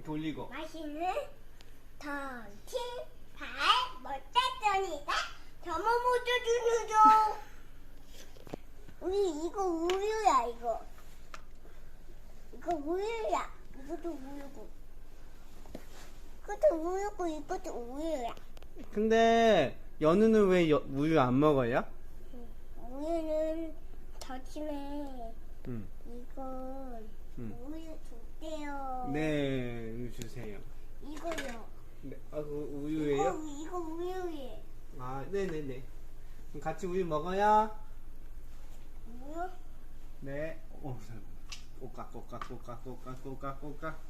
이렇게 올리고. 맛있는 던치 발 못했더니까 저모 모두 주는 줘. 우리 이거 우유야 이거. 이거 우유야. 이것도 우유고. 그것도 우유고 이것도 우유야. 근데 연우는 왜 여- 우유 안 먹어요? 우유는 던치네. 응. 이건 응. 우유 줄게요. 네, 우유 주세요. 이거요. 네, 아, 그 이거, 우유예요? 이거 우유예. 아, 네네네. 그럼 같이 우유 먹어요? 우유? 네. 오, 꼬깍, 꼬깍, 꼬깍, 꼬깍, 꼬깍, 꼬깍.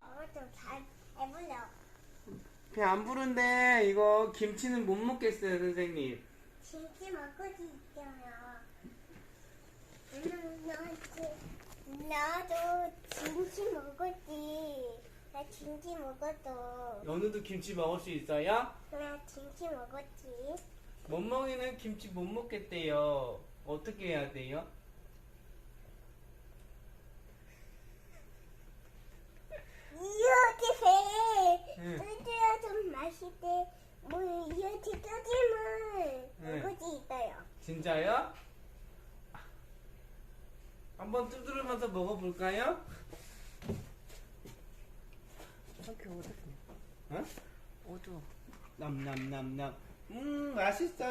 어, 좀잘 해보려. 배안 부른데, 이거 김치는 못 먹겠어요, 선생님. 진짜 먹고지 있잖아. 음, 나, 나도 진지 먹었 진지 먹었어. 연우도 김치 먹을 수 있어요? 나 진지 먹었지. 멍멍이는 김치 못 먹겠대요. 어떻게 해야 돼요? 이렇게 해. 응. 뜯어야 좀 맛있대. 뭐 이렇게 뜯으면 응. 먹고지 있어요. 진짜요? 한번 두드리면서 먹어볼까요? 저기 어둡네. 어? 어두워. 남남남남. 음 맛있어.